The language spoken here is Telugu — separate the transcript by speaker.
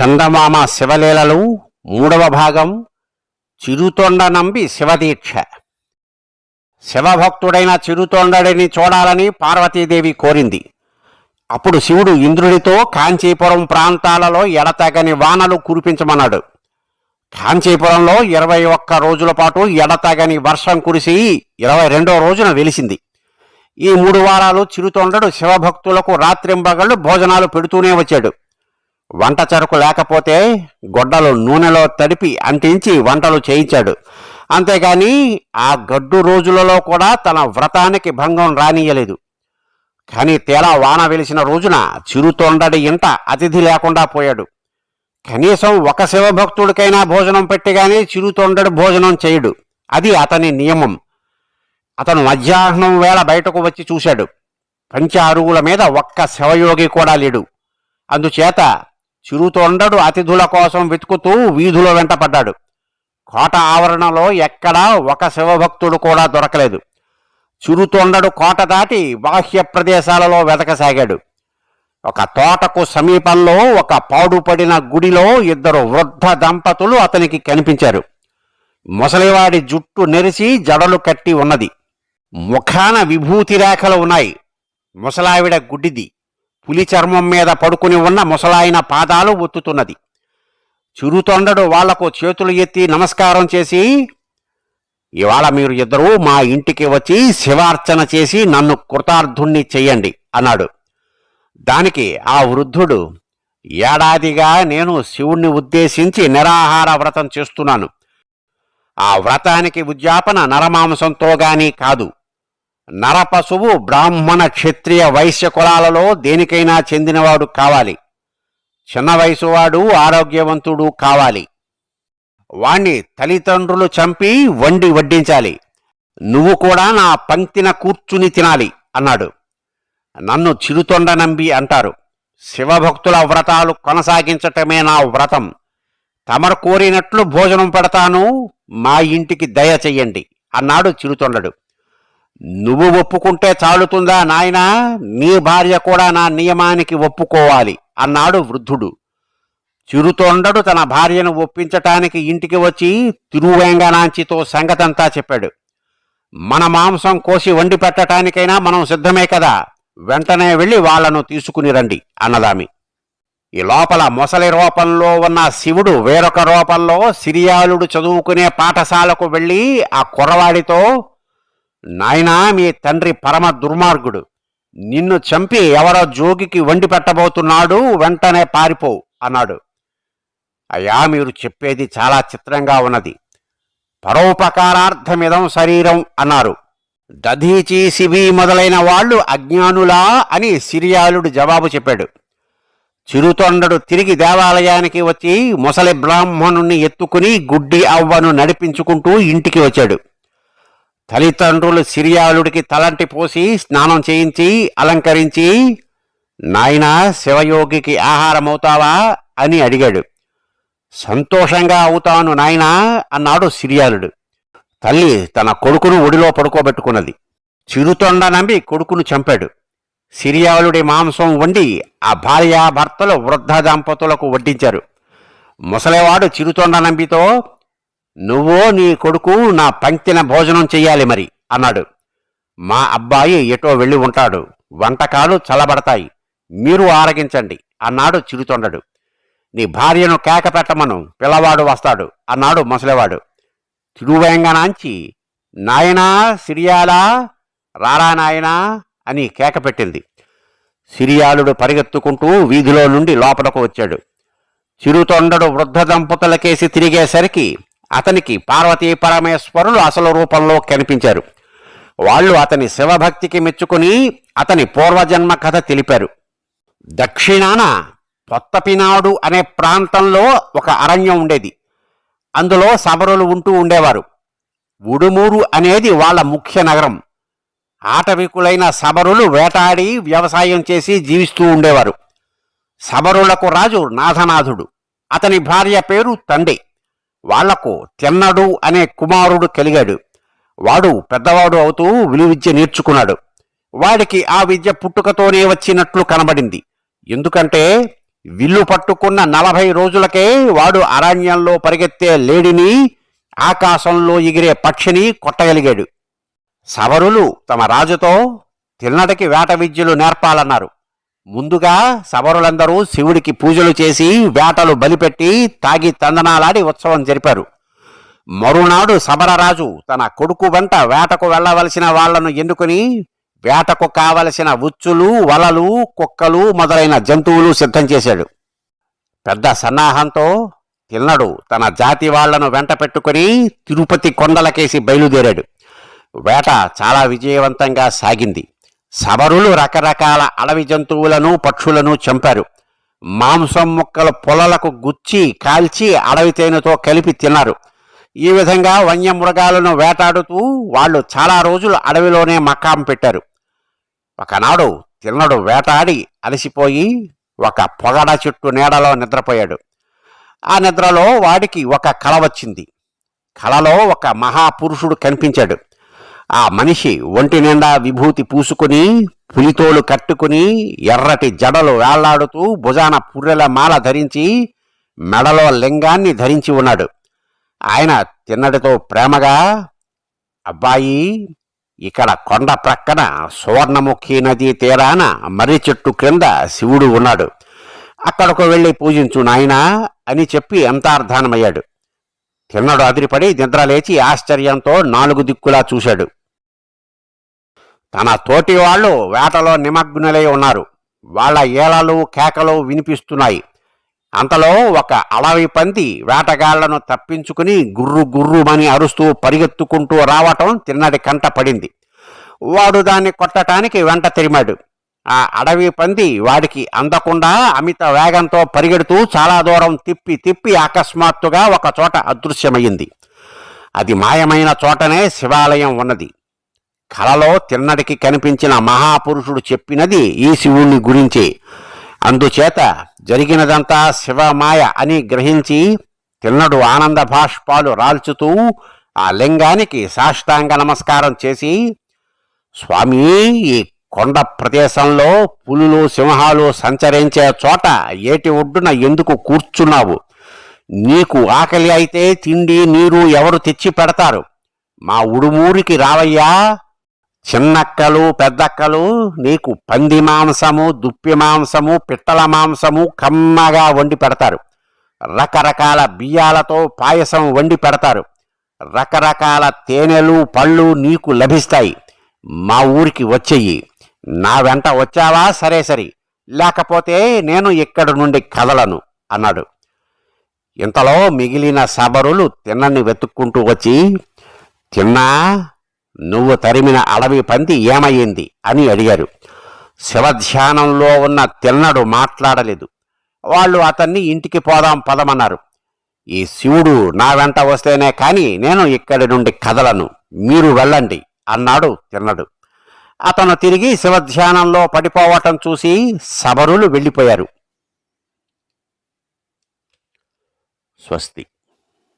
Speaker 1: చందమామ శివలీలలు మూడవ భాగం చిరుతొండ నంబి శివదీక్ష. శివభక్తుడైన చిరుతొండడిని చూడాలని పార్వతీదేవి కోరింది. అప్పుడు శివుడు ఇంద్రుడితో కాంచీపురం ప్రాంతాలలో ఎడతెగని వానలు కురిపించమన్నాడు. కాంచీపురంలో ఇరవై ఒక్క రోజుల పాటు ఎడతెగని వర్షం కురిసి ఇరవై రెండో రోజున వెలిసింది. ఈ మూడు వారాలు చిరుతొండడు శివభక్తులకు రాత్రింబగళ్ళు భోజనాలు పెడుతూనే వచ్చాడు. వంట చెరకు లేకపోతే గొడ్డలు నూనెలో తడిపి అంటించి వంటలు చేయించాడు. అంతేగాని ఆ గడ్డు రోజులలో కూడా తన వ్రతానికి భంగం రానియలేదు కానీ తేలా వాన వెలిసిన రోజున చిరుతొండడి ఇంట అతిథి లేకుండా పోయాడు. కనీసం ఒక శివభక్తుడికైనా భోజనం పెట్టి గాని చిరుతొండడు భోజనం చేయడు. అది అతని నియమం. అతను మధ్యాహ్నం వేళ బయటకు వచ్చి చూశాడు. పంచ అరుగుల మీద ఒక్క శివయోగి కూడా లేడు. అందుచేత చిరుతొండడు అతిథుల కోసం వెతుకుతూ వీధుల వెంట పడ్డాడు. కోట ఆవరణలో ఎక్కడా ఒక శివభక్తుడు కూడా దొరకలేదు. చిరుతొండడు కోట దాటి బాహ్య ప్రదేశాలలో వెతకసాగాడు. ఒక తోటకు సమీపంలో ఒక పాడుపడిన గుడిలో ఇద్దరు వృద్ధ దంపతులు అతనికి కనిపించారు. ముసలివాడి జుట్టు నెరిసి జడలు కట్టి ఉన్నది. ముఖాన విభూతి రేఖలు ఉన్నాయి. ముసలావిడ గుడ్డిది పులి చర్మం మీద పడుకుని ఉన్న ముసలాయన పాదాలు ఒత్తుతున్నది. చిరుతొండడు వాళ్ళకు చేతులు ఎత్తి నమస్కారం చేసి ఇవాళ మీరు ఇద్దరూ మా ఇంటికి వచ్చి శివార్చన చేసి నన్ను కృతార్థుణ్ణి చెయ్యండి అన్నాడు. దానికి ఆ వృద్ధుడు ఏడాదిగా నేను శివుణ్ణి ఉద్దేశించి నిరాహార వ్రతం చేస్తున్నాను. ఆ వ్రతానికి ఉద్యాపన నరమాంసంతో గాని కాదు. నరపశువు బ్రాహ్మణ క్షత్రియ వైశ్య కులాలలో దేనికైనా చెందినవాడు కావాలి. చిన్న వయసువాడు ఆరోగ్యవంతుడు కావాలి. వాణ్ణి తల్లిదండ్రులు చంపి వండి వడ్డించాలి. నువ్వు కూడా నా పంక్తిన కూర్చుని తినాలి అన్నాడు. నన్ను చిరుతొండ నంబి అంటారు. శివభక్తుల వ్రతాలు కొనసాగించటమే నా వ్రతం. తమరు కోరినట్లు భోజనం పెడతాను. మా ఇంటికి దయ చెయ్యండి అన్నాడు చిరుతొండడు. నువ్వు ఒప్పుకుంటే చాలుతుందా నాయనా? నీ భార్య కూడా నా నియమానికి ఒప్పుకోవాలి అన్నాడు వృద్ధుడు. చిరుతొండడు తన భార్యను ఒప్పించటానికి ఇంటికి వచ్చి తిరువేంగనాంచితో సంగతంతా చెప్పాడు. మన మాంసం కోసి వండి పెట్టడానికైనా మనం సిద్ధమే కదా? వెంటనే వెళ్ళి వాళ్ళను తీసుకుని రండి అన్నదామి. ఈ లోపల మొసలి రూపంలో ఉన్న శివుడు వేరొక రూపంలో సిరియాలుడు చదువుకునే పాఠశాలకు వెళ్ళి ఆ కుర్రవాడితో నాయనా మీ తండ్రి పరమ దుర్మార్గుడు. నిన్ను చంపి ఎవరో జోగికి వండి పెట్టబోతున్నాడు వెంటనే పారిపో అన్నాడు. అయ్యా మీరు చెప్పేది చాలా చిత్రంగా ఉన్నది. పరోపకారార్థమిదం శరీరం అన్నారు. దధీచి శిబి మొదలైన వాళ్ళు అజ్ఞానులా అని సిరియాలుడు జవాబు చెప్పాడు. చిరుతొండడు తిరిగి దేవాలయానికి వచ్చి ముసలి బ్రాహ్మణుణ్ణి ఎత్తుకుని గుడ్డి అవ్వను నడిపించుకుంటూ ఇంటికి వచ్చాడు. తల్లిదండ్రులు సిరియాలుడికి తలంటి పోసి స్నానం చేయించి అలంకరించి నాయనా శివయోగికి ఆహారమవుతావా అని అడిగాడు. సంతోషంగా అవుతాను నాయనా అన్నాడు సిరియాలుడు. తల్లి తన కొడుకును ఒడిలో పడుకోబెట్టుకున్నది. చిరుతొండ నమ్మి కొడుకును చంపాడు. సిరియాలుడి మాంసం వండి ఆ భార్యాభర్తలు వృద్ధ దంపతులకు వడ్డించారు. ముసలివాడు చిరుతొండ నంబితో నువ్వు నీ కొడుకు నా పంక్తిన భోజనం చెయ్యాలి మరి అన్నాడు. మా అబ్బాయి ఎటో వెళ్ళి ఉంటాడు. వంటకాలు చల్లబడతాయి. మీరు ఆరగించండి అన్నాడు చిరుతొండడు. నీ భార్యను కేక పెట్టమను పిల్లవాడు వస్తాడు అన్నాడు ముసలివాడు. తిరువేంగనాంచి నాయనా సిరియాలా? రారా నాయనా? అని కేక పెట్టింది. సిరియాలుడు పరిగెత్తుకుంటూ వీధిలో నుండి లోపలకు వచ్చాడు. చిరుతొండడు వృద్ధ దంపతులకేసి తిరిగేసరికి అతనికి పార్వతీ పరమేశ్వరులు అసలు రూపంలో కనిపించారు. వాళ్ళు అతని శివభక్తికి మెచ్చుకుని అతని పూర్వజన్మ కథ తెలిపారు. దక్షిణాన పొత్తపినాడు అనే ప్రాంతంలో ఒక అరణ్యం ఉండేది. అందులో సబరులు ఉంటూ ఉండేవారు. ఉడుమూరు అనేది వాళ్ళ ముఖ్య నగరం. ఆటవికులైన సబరులు వేటాడి వ్యవసాయం చేసి జీవిస్తూ ఉండేవారు. సబరులకు రాజు నాథనాథుడు. అతని భార్య పేరు తండే. వాళ్ళకు తెన్నడు అనే కుమారుడు కలిగాడు. వాడు పెద్దవాడు అవుతూ విలువిద్య నేర్చుకున్నాడు. వాడికి ఆ విద్య పుట్టుకతోనే వచ్చినట్లు కనబడింది. ఎందుకంటే విల్లు పట్టుకున్న నలభై రోజులకే వాడు అరణ్యంలో పరిగెత్తే లేడిని ఆకాశంలో ఎగిరే పక్షిని కొట్టగలిగాడు. సవరులు తమ రాజుతో తిన్నటికి వేట విద్యలు నేర్పాలన్నారు. ముందుగా సవరులందరూ శివుడికి పూజలు చేసి వేటలు బలిపెట్టి తాగి తందనాలాడి ఉత్సవం జరిపారు. మరునాడు సమరరాజు తన కొడుకు వెంట వేటకు వెళ్ళవలసిన వాళ్ళను ఎన్నుకుని వేటకు కావలసిన ఉచ్చులు వలలు కుక్కలు మొదలైన జంతువులు సిద్ధం చేశాడు. పెద్ద సన్నాహంతో తిన్నడు తన జాతి వాళ్ళను వెంట పెట్టుకుని తిరుపతి కొండలకేసి బయలుదేరాడు. వేట చాలా విజయవంతంగా సాగింది. సబరులు రకరకాల అడవి జంతువులను పక్షులను చంపారు. మాంసం ముక్కలు పొలలకు గుచ్చి కాల్చి అడవి తేనెతో కలిపి తిన్నారు. ఈ విధంగా వన్యమృగాలను వేటాడుతూ వాళ్ళు చాలా రోజులు అడవిలోనే మకాం పెట్టారు. ఒకనాడు తిన్నడు వేటాడి అలసిపోయి ఒక పొగడ చెట్టు నీడలో నిద్రపోయాడు. ఆ నిద్రలో వాడికి ఒక కళ వచ్చింది. కలలో ఒక మహాపురుషుడు కనిపించాడు. ఆ మనిషి ఒంటి నిండా విభూతి పూసుకుని పులితోలు కట్టుకుని ఎర్రటి జడలు వేళ్ళాడుతూ భుజాన పుర్రెల మాల ధరించి మెడలో లింగాన్ని ధరించి ఉన్నాడు. ఆయన తిన్నడితో ప్రేమగా అబ్బాయి ఇక్కడ కొండ ప్రక్కన సువర్ణముఖి నది తీరాన మర్రి చెట్టు క్రింద శివుడు ఉన్నాడు. అక్కడకు వెళ్ళి పూజించు నాయనా అని చెప్పి అంతార్థానమయ్యాడు తిన్నడు అదిరిపడి నిద్ర లేచి ఆశ్చర్యంతో నాలుగు దిక్కులా చూశాడు. తన తోటి వాళ్ళు వేటలో నిమగ్నులై ఉన్నారు. వాళ్ళ ఏలలు కేకలు వినిపిస్తున్నాయి. అంతలో ఒక అడవి పంది వేటగాళ్ళను తప్పించుకుని గుర్రు గుర్రుమని అరుస్తూ పరిగెత్తుకుంటూ రావటం తిన్నటి కంట పడింది. వాడు దాన్ని కొట్టటానికి వెంట తిరిమాడు. ఆ అడవి పంది వాడికి అందకుండా అమిత వేగంతో పరిగెడుతూ చాలా దూరం తిప్పి తిప్పి అకస్మాత్తుగా ఒక చోట అదృశ్యమయ్యింది. అది మాయమైన చోటనే శివాలయం ఉన్నది. కలలో తిన్నడికి కనిపించిన మహాపురుషుడు చెప్పినది ఈ శివుణ్ణి గురించి. అందుచేత జరిగినదంతా శివమాయ అని గ్రహించి తిన్నడు ఆనంద భాష్పాలు రాల్చుతూ ఆ లింగానికి సాష్టాంగ నమస్కారం చేసి స్వామి ఈ కొండ ప్రదేశంలో పులులు సింహాలు సంచరించే చోట ఏటి ఒడ్డున ఎందుకు కూర్చున్నావు? నీకు ఆకలి అయితే తిండి నీరు ఎవరు తెచ్చి పెడతారు? మా ఉడుమూరికి రావయ్యా చిన్నక్కలు పెద్దక్కలు నీకు పంది మాంసము దుప్పి మాంసము పిట్టల మాంసము కమ్మగా వండి పెడతారు. రకరకాల బియ్యాలతో పాయసం వండి పెడతారు. రకరకాల తేనెలు పళ్ళు నీకు లభిస్తాయి. మా ఊరికి వచ్చేయి. నా వెంట వచ్చావా? సరే సరి. లేకపోతే నేను ఇక్కడి నుండి కదలను అన్నాడు. ఇంతలో మిగిలిన సబరులు తిన్నని వెతుక్కుంటూ వచ్చి తిన్నా నువ్వు తరిమిన అడవి పంది ఏమయ్యింది? అని అడిగారు. శివధ్యానంలో ఉన్న తిన్నడు మాట్లాడలేదు. వాళ్ళు అతన్ని ఇంటికి పోదాం పదమన్నారు. ఈ శివుడు నా వెంట వస్తేనే కాని నేను ఇక్కడి నుండి కదలను. మీరు వెళ్ళండి అన్నాడు తిన్నడు అతను తిరిగి శివధ్యానంలో పడిపోవటం చూసి సబరులు వెళ్ళిపోయారు. స్వస్తి.